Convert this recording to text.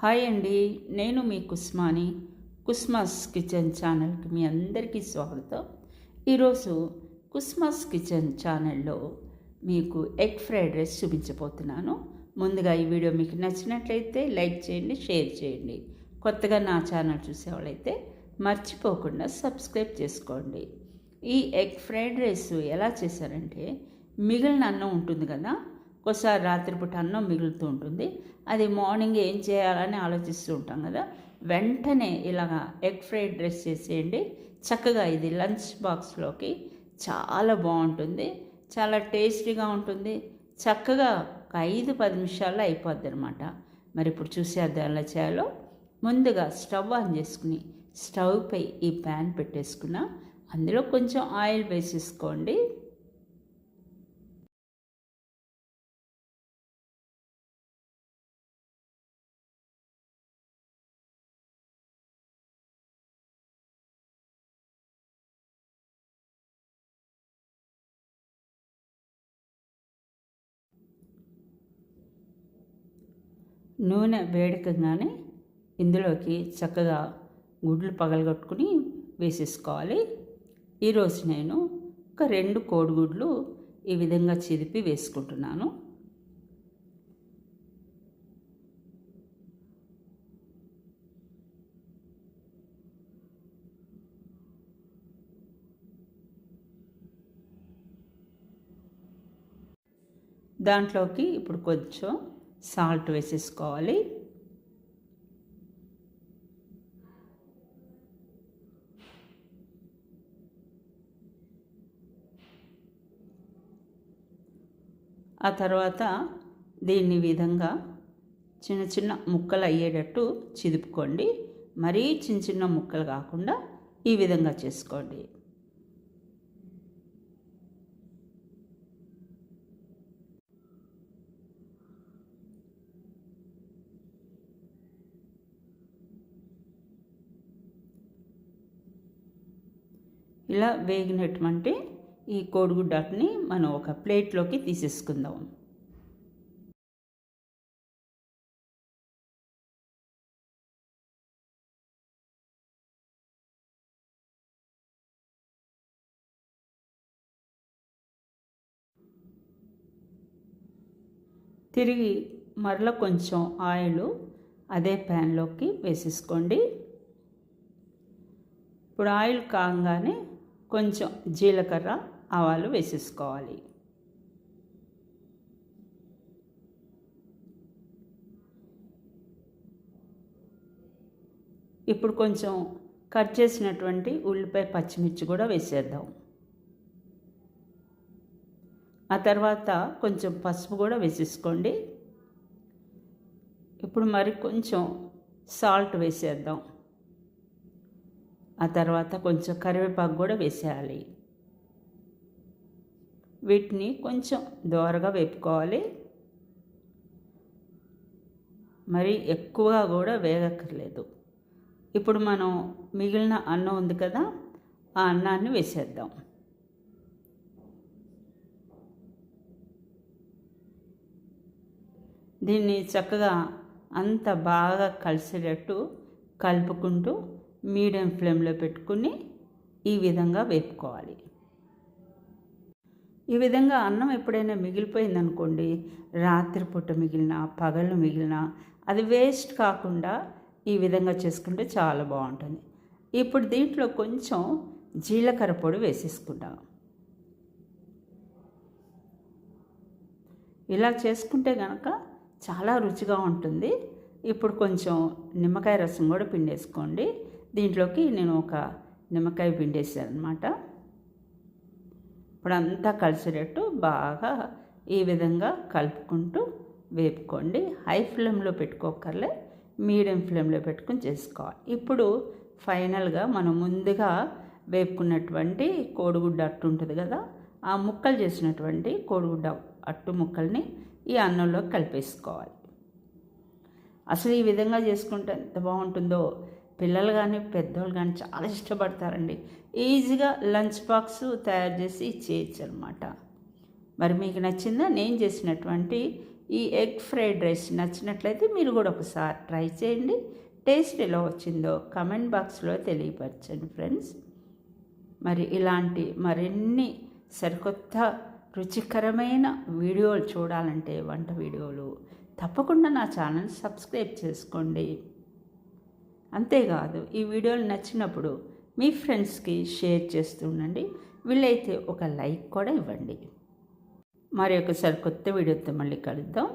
Hi అండి నేను మీ Kusmani కుస్మాస్ kitchen ఛానల్కి మీ అందరికీ స్వాగతం. ఈరోజు కుస్మాస్ కిచెన్ ఛానల్లో మీకు ఎగ్ ఫ్రైడ్ రైస్ చూపించబోతున్నాను. ముందుగా ఈ వీడియో మీకు నచ్చినట్లయితే లైక్ చేయండి షేర్ చేయండి. కొత్తగా నా ఛానల్ చూసేవాళ్ళైతే మర్చిపోకుండా సబ్స్క్రైబ్ చేసుకోండి. ఈ ఎగ్ ఫ్రైడ్ రైస్ ఎలా చేశారంటే మిగిలిన అన్నం ఉంటుంది కదా ఒకసారి రాత్రిపూట అన్నం మిగులుతూ ఉంటుంది. అది మార్నింగ్ ఏం చేయాలని ఆలోచిస్తూ ఉంటాం కదా. వెంటనే ఇలాగా ఎగ్ ఫ్రైడ్ రైస్ చేసేయండి. చక్కగా ఇది లంచ్ బాక్స్లోకి చాలా బాగుంటుంది. చాలా టేస్టీగా ఉంటుంది. చక్కగా ఒక ఐదు పది నిమిషాల్లో అయిపోద్ది అనమాట మరి ఇప్పుడు చూసేద్దాం ఎలా చేయాలో ముందుగా స్టవ్ ఆన్ చేసుకుని స్టవ్పై ఈ ప్యాన్ పెట్టేసుకున్న అందులో కొంచెం ఆయిల్ వేసేసుకోండి. నూనె వేడకంగానే ఇందులోకి చక్కగా గుడ్లు పగలగొట్టుకుని వేసేసుకోవాలి. ఈరోజు నేను ఒక రెండు కోడిగుడ్లు ఈ విధంగా చిదిపి వేసుకుంటున్నాను. దాంట్లోకి ఇప్పుడు కొంచెం సాల్ట్ వేసేసుకోవాలి. ఆ తర్వాత దీన్ని విధంగా చిన్న చిన్న ముక్కలు అయ్యేటట్టు చిదుపుకోండి. మరీ చిన్న చిన్న ముక్కలు కాకుండా ఈ విధంగా చేసుకోండి. ఇలా వేగినటువంటి ఈ కోడిగుడ్డని మనం ఒక ప్లేట్లోకి తీసేసుకుందాం. తిరిగి మరల కొంచెం ఆయిల్ అదే ప్యాన్లోకి వేసేసుకోండి. ఇప్పుడు ఆయిల్ కాగానే కొంచెం జీలకర్ర ఆవాలు వేసేసుకోవాలి. ఇప్పుడు కొంచెం కట్ చేసినటువంటి ఉల్లిపాయ పచ్చిమిర్చి కూడా వేసేద్దాం. ఆ తర్వాత కొంచెం పసుపు కూడా వేసేసుకోండి. ఇప్పుడు మరి కొంచెం సాల్ట్ వేసేద్దాం. ఆ తర్వాత కొంచెం కరివేపాకు కూడా వేసేయాలి. వీటిని కొంచెం దోరగా వేపుకోవాలి. మరి ఎక్కువగా కూడా వేగక్కర్లేదు. ఇప్పుడు మనం మిగిలిన అన్నం ఉంది కదా ఆ అన్నాన్ని వేసేద్దాం. దీన్ని చక్కగా అంత బాగా కలిసేటట్టు కలుపుకుంటూ మీడియం ఫ్లేమ్లో పెట్టుకుని ఈ విధంగా వేపుకోవాలి. ఈ విధంగా అన్నం ఎప్పుడైనా మిగిలిపోయిందనుకోండి రాత్రిపూట మిగిలిన పగళ్ళు మిగిలిన అది వేస్ట్ కాకుండా ఈ విధంగా చేసుకుంటే చాలా బాగుంటుంది. ఇప్పుడు దీంట్లో కొంచెం జీలకర్ర పొడి వేసేసుకుంటాం. ఇలా చేసుకుంటే కనుక చాలా రుచిగా ఉంటుంది. ఇప్పుడు కొంచెం నిమ్మకాయ రసం కూడా పిండేసుకోండి. దీంట్లోకి నేను ఒక నిమ్మకాయ పిండేసాను అనమాట ఇప్పుడు అంతా కలిసేటట్టు బాగా ఈ విధంగా కలుపుకుంటూ వేపుకోండి. హై ఫ్లేమ్లో పెట్టుకోకర్లే మీడియం ఫ్లేమ్లో పెట్టుకుని చేసుకోవాలి. ఇప్పుడు ఫైనల్గా మనం ముందుగా వేపుకున్నటువంటి కోడిగుడ్డ అట్టు ఉంటుంది కదా ఆ ముక్కలు చేసినటువంటి కోడిగుడ్డ అట్టు ముక్కల్ని ఈ అన్నంలో కలిపేసుకోవాలి. అసలు ఈ విధంగా చేసుకుంటే ఎంత బాగుంటుందో పిల్లలు కానీ పెద్దవాళ్ళు కానీ చాలా ఇష్టపడతారండి. ఈజీగా లంచ్ బాక్స్ తయారు చేసి ఇచ్చేయచ్చు అనమాట మరి మీకు నచ్చిందా? నేను చేసినటువంటి ఈ ఎగ్ ఫ్రైడ్ రైస్ నచ్చినట్లయితే మీరు కూడా ఒకసారి ట్రై చేయండి. టేస్ట్ ఎలా వచ్చిందో కమెంట్ బాక్స్లో తెలియపరచండి ఫ్రెండ్స్. మరి ఇలాంటి మరిన్ని సరికొత్త రుచికరమైన వీడియోలు చూడాలంటే వంట వీడియోలు తప్పకుండా నా ఛానల్ సబ్స్క్రైబ్ చేసుకోండి. అంతేకాదు ఈ వీడియోలు నచ్చినప్పుడు మీ ఫ్రెండ్స్కి షేర్ చేస్తూ ఉండండి. వీళ్ళైతే ఒక లైక్ కూడా ఇవ్వండి. మరి ఒకసారి కొత్త వీడియోతో మళ్ళీ కలుద్దాం.